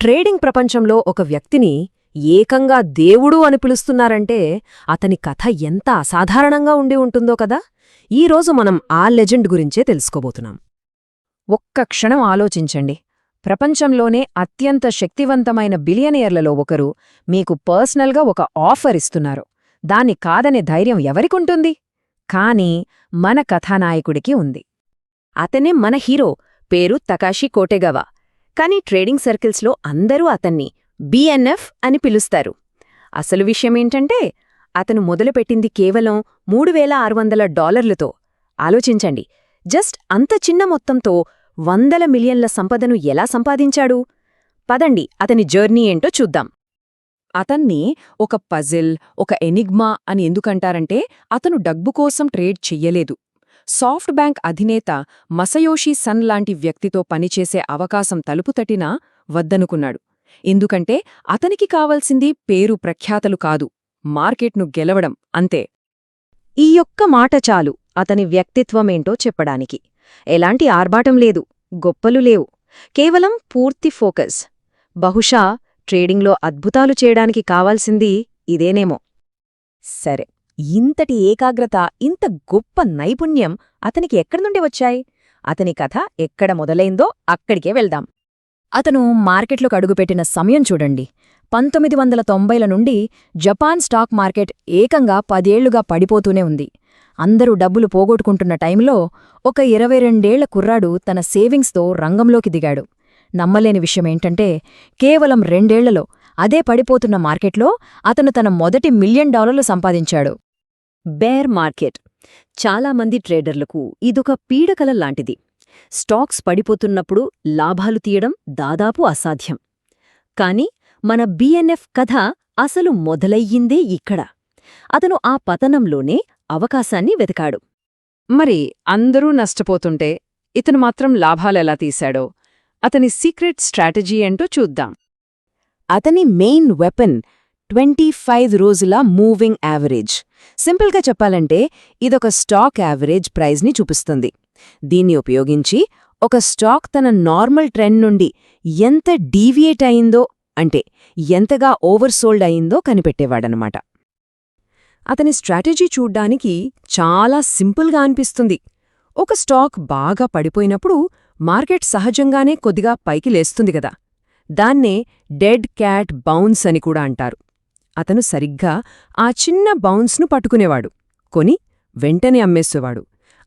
Trading ప్రపంచంలో ఒక వ్యక్తిని ఏకంగా దేవుడు అని పిలుస్తున్నారంటే అతని కథ ఎంత అసాధారణంగా ఉండి ఉంటుందో కదా? ఈరోజు మనం ఆ లెజెండ్ గురించే తెలుసుకోబోతున్నాం. ఒక్క క్షణం ఆలోచించండి. ప్రపంచంలోనే అత్యంత శక్తివంతమైన బిలియనియర్లలో ఒకరు మీకు పర్సనల్గా ఒక ఆఫర్ ఇస్తున్నారు. దాన్ని కాదనే ధైర్యం ఎవరికుంటుంది? కానీ మన కథానాయకుడికి ఉంది. అతనే మన హీరో. పేరు తకాషి కోటెగవా. కానీ ట్రేడింగ్ సర్కిల్స్లో అందరూ అతన్ని బిఎన్ఎఫ్ అని పిలుస్తారు. అసలు విషయమేంటంటే అతను మొదలుపెట్టింది కేవలం మూడు వేల ఆరు వందల డాలర్లతో. ఆలోచించండి జస్ట్ అంత చిన్న మొత్తంతో వందల మిలియన్ల సంపదను ఎలా సంపాదించాడు? పదండి అతని జర్నీ ఏంటో చూద్దాం. అతన్ని ఒక పజిల్ ఒక ఎనిగ్మా అని ఎందుకంటారంటే అతను డబ్బు కోసం ట్రేడ్ చెయ్యలేదు. సాఫ్ట్ బ్యాంక్ అధినేత మసయోషి సన్ లాంటి వ్యక్తితో పనిచేసే అవకాశం తలుపు తట్టినా వద్దనుకున్నాడు. ఎందుకంటే అతనికి కావలసింది పేరు ప్రఖ్యాతలు కాదు మార్కెట్ను గెలవడం అంతే. ఈ యొక్క మాట చాలు అతని వ్యక్తిత్వమేంటో చెప్పడానికి. ఎలాంటి ఆర్భాటం లేదు గొప్పలు లేవు. కేవలం పూర్తి ఫోకస్. బహుశా ట్రేడింగ్లో అద్భుతాలు చేయడానికి కావాల్సింది ఇదేనేమో. సరే. ఇంతటి ఏకాగ్రత ఇంత గొప్ప నైపుణ్యం అతనికి ఎక్కడి నుండి వచ్చాయి? అతని కథ ఎక్కడ మొదలైందో అక్కడికే వెళ్దాం. అతను మార్కెట్లోకి అడుగుపెట్టిన సమయం చూడండి. పంతొమ్మిది వందల తొంభైల నుండి జపాన్ స్టాక్ మార్కెట్ ఏకంగా పదేళ్ళుగా పడిపోతూనే ఉంది. అందరూ డబ్బులు పోగొట్టుకుంటున్న టైంలో ఒక ఇరవై రెండేళ్ళ కుర్రాడు తన సేవింగ్స్తో రంగంలోకి దిగాడు. నమ్మలేని విషయమేంటంటే కేవలం రెండేళ్ళలో అదే పడిపోతున్న మార్కెట్లో అతను తన మొదటి మిలియన్ డాలర్లు సంపాదించాడు. Bear market. చాలామంది ట్రేడర్లకు ఇదొక పీడకల లాంటిది. స్టాక్స్ పడిపోతున్నప్పుడు లాభాలు తీయడం దాదాపు అసాధ్యం. కాని మన బిఎన్ఎఫ్ కథ అసలు మొదలయ్యిందే ఇక్కడ. అతను ఆ పతనంలోనే అవకాశాన్ని వెతకాడు. మరి అందరూ నష్టపోతుంటే ఇతను మాత్రం లాభాలెలా తీశాడో అతని సీక్రెట్ స్ట్రాటజీ ఏంటో చూద్దాం. అతని మెయిన్ వెపన్ ట్వంటీ ఫైవ్ రోజుల మూవింగ్ యావరేజ్. సింపుల్గా చెప్పాలంటే ఇదొక స్టాక్ యావరేజ్ ప్రైజ్ని చూపిస్తుంది. దీన్ని ఉపయోగించి ఒక స్టాక్ తన నార్మల్ ట్రెండ్ నుండి ఎంత డీవియేట్ అయిందో అంటే ఎంతగా ఓవర్సోల్డ్ అయిందో కనిపెట్టేవాడనమాట అతని స్ట్రాటజీ చూడ్డానికి చాలా సింపుల్గా అనిపిస్తుంది. ఒక స్టాక్ బాగా పడిపోయినప్పుడు మార్కెట్ సహజంగానే కొద్దిగా పైకి లేస్తుంది కదా. దాన్నే డెడ్ క్యాట్ బౌన్స్ అని కూడా అంటారు. అతను సరిగ్గా ఆ చిన్న బౌన్స్ను పట్టుకునేవాడు. కొని వెంటనే అమ్మేసేవాడు.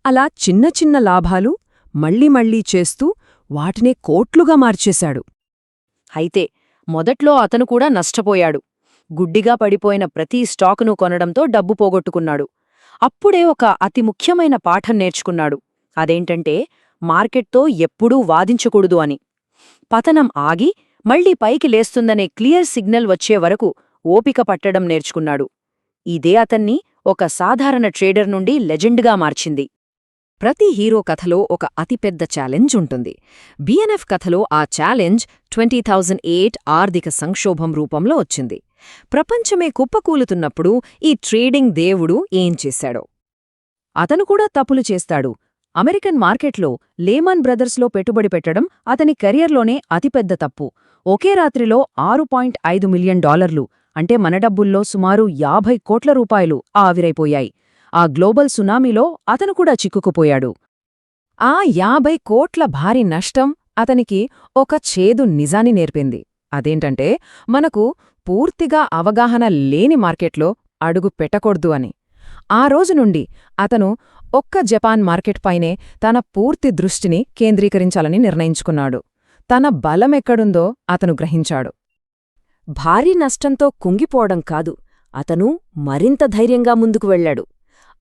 అలా చిన్న చిన్న లాభాలు మళ్ళీ మళ్ళీ చేస్తూ వాటినే కోట్లుగా మార్చేశాడు. అయితే మొదట్లో అతను కూడా నష్టపోయాడు. గుడ్డిగా పడిపోయిన ప్రతి స్టాకును కొనడంతో డబ్బు పోగొట్టుకున్నాడు. అప్పుడే ఒక అతి ముఖ్యమైన పాఠం నేర్చుకున్నాడు. అదేంటంటే మార్కెట్తో ఎప్పుడూ వాదించకూడదు అని. పతనం ఆగి మళ్ళీ పైకి లేస్తుందనే క్లియర్ సిగ్నల్ వచ్చే వరకు ఓపిక పట్టడం నేర్చుకున్నాడు. ఇదే అతన్ని ఒక సాధారణ ట్రేడర్ నుండి లెజెండ్గా మార్చింది. ప్రతి హీరో కథలో ఒక అతిపెద్ద ఛాలెంజ్ ఉంటుంది. బిఎన్ఎఫ్ కథలో ఆ ఛాలెంజ్ ట్వంటీ థౌజండ్ ఎయిట్ ఆర్థిక సంక్షోభం రూపంలో వచ్చింది. ప్రపంచమే కుప్పకూలుతున్నప్పుడు ఈ ట్రేడింగ్ దేవుడు ఏం చేశాడో. అతను కూడా తప్పులు చేస్తాడు. అమెరికన్ మార్కెట్లో లేమన్ బ్రదర్స్లో పెట్టుబడి పెట్టడం అతని కెరియర్లోనే అతిపెద్ద తప్పు. ఒకే రాత్రిలో ఆరు పాయింట్ ఐదు మిలియన్ డాలర్లు అంటే మన డబ్బుల్లో సుమారు యాభై కోట్ల రూపాయలు ఆవిరైపోయాయి. ఆ గ్లోబల్ సునామీలో అతను కూడా చిక్కుకుపోయాడు. ఆ యాభై కోట్ల భారీ నష్టం అతనికి ఒక చేదు నిజాన్ని నేర్పింది. అదేంటంటే మనకు పూర్తిగా అవగాహన లేని మార్కెట్లో అడుగు పెట్టకూడదు అని. ఆ రోజు నుండి అతను ఒక్క జపాన్ మార్కెట్ పైనే తన పూర్తి దృష్టిని కేంద్రీకరించాలని నిర్ణయించుకున్నాడు. తన బలమెక్కడుందో అతను గ్రహించాడు. భారీ నష్టంతో కుంగిపోవడం కాదు. అతను మరింత ధైర్యంగా ముందుకు వెళ్ళాడు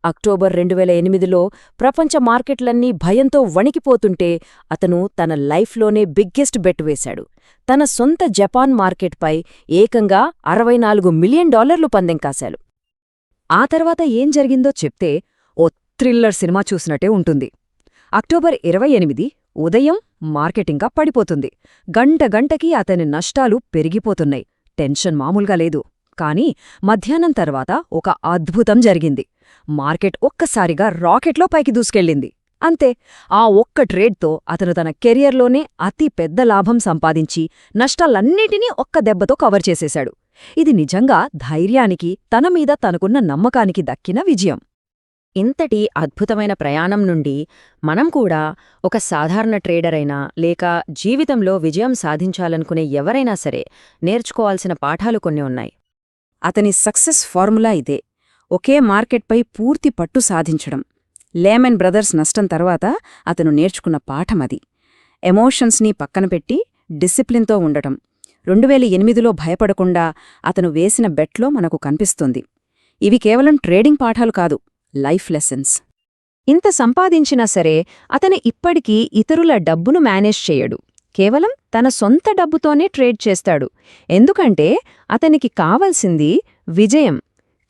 అక్టోబర్ రెండు వేల ఎనిమిదిలో ప్రపంచ మార్కెట్లన్నీ భయంతో వణికిపోతుంటే అతను తన లైఫ్లోనే బిగ్గెస్ట్ బెట్ వేశాడు. తన సొంత జపాన్ మార్కెట్పై ఏకంగా అరవై నాలుగు మిలియన్ డాలర్లు పందెం కాశాడు. ఆ తర్వాత ఏం జరిగిందో చెప్తే ఓ థ్రిల్లర్ సినిమా చూసినట్టే ఉంటుంది. అక్టోబర్ ఇరవై ఎనిమిది ఉదయం మార్కెటింగ్గా పడిపోతుంది. గంట గంటకి అతని నష్టాలు పెరిగిపోతున్నాయి. టెన్షన్ మామూలుగా లేదు. కాని మధ్యాహ్నం తర్వాత ఒక అద్భుతం జరిగింది. మార్కెట్ ఒక్కసారిగా రాకెట్లో పైకి దూసుకెళ్ళింది. అంతే ఆ ఒక్క ట్రేడ్తో అతను తన కెరియర్లోనే అతి పెద్ద లాభం సంపాదించి నష్టాలన్నిటినీ ఒక్క దెబ్బతో కవర్ చేసేశాడు. ఇది నిజంగా ధైర్యానికి తన మీద తనకున్న నమ్మకానికి దక్కిన విజయం. ఇంతటి అద్భుతమైన ప్రయాణం నుండి మనం కూడా ఒక సాధారణ ట్రేడర్ అయినా లేక జీవితంలో విజయం సాధించాలనుకునే ఎవరైనా సరే నేర్చుకోవాల్సిన పాఠాలు కొన్ని ఉన్నాయి. అతని సక్సెస్ ఫార్ములా ఇదే. ఒకే మార్కెట్పై పూర్తి పట్టు సాధించడం. లేమన్ బ్రదర్స్ నష్టం తర్వాత అతను నేర్చుకున్న పాఠమది ఎమోషన్స్ని పక్కన పెట్టి డిసిప్లిన్తో ఉండటం. రెండు వేల ఎనిమిదిలో భయపడకుండా అతను వేసిన బెట్లో మనకు కనిపిస్తుంది. ఇవి కేవలం ట్రేడింగ్ పాఠాలు కాదు. Life lessons. ఇంత సంపాదించినా సరే అతను ఇప్పటికీ ఇతరుల డబ్బును మేనేజ్ చేయడు. కేవలం తన సొంత డబ్బుతోనే ట్రేడ్ చేస్తాడు. ఎందుకంటే అతనికి కావలసింది విజయం.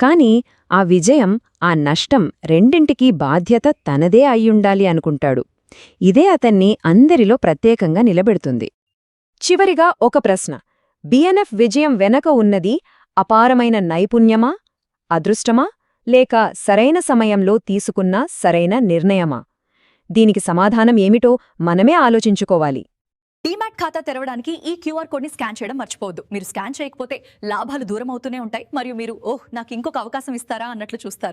కాని ఆ విజయం ఆ నష్టం రెండింటికీ బాధ్యత తనదే అయ్యుండాలి అనుకుంటాడు. ఇదే అతన్ని అందరిలో ప్రత్యేకంగా నిలబెడుతుంది. చివరిగా ఒక ప్రశ్న. బిఎన్ఎఫ్ విజయం వెనక ఉన్నది అపారమైన నైపుణ్యమా అదృష్టమా లేక సరైన సమయంలో తీసుకున్న సరైన నిర్ణయమా? దీనికి సమాధానం ఏమిటో మనమే ఆలోచించుకోవాలి. డీమ్యాట్ ఖాతా తెరవడానికి ఈ క్యూఆర్ కోడ్ని స్కాన్ చేయడం మర్చిపోవద్దు. మీరు స్కాన్ చేయకపోతే లాభాలు దూరం అవుతూనే ఉంటాయి. మరియు మీరు ఓహ్ నాకు ఇంకొక అవకాశం ఇస్తారా? అన్నట్లు చూస్తారు.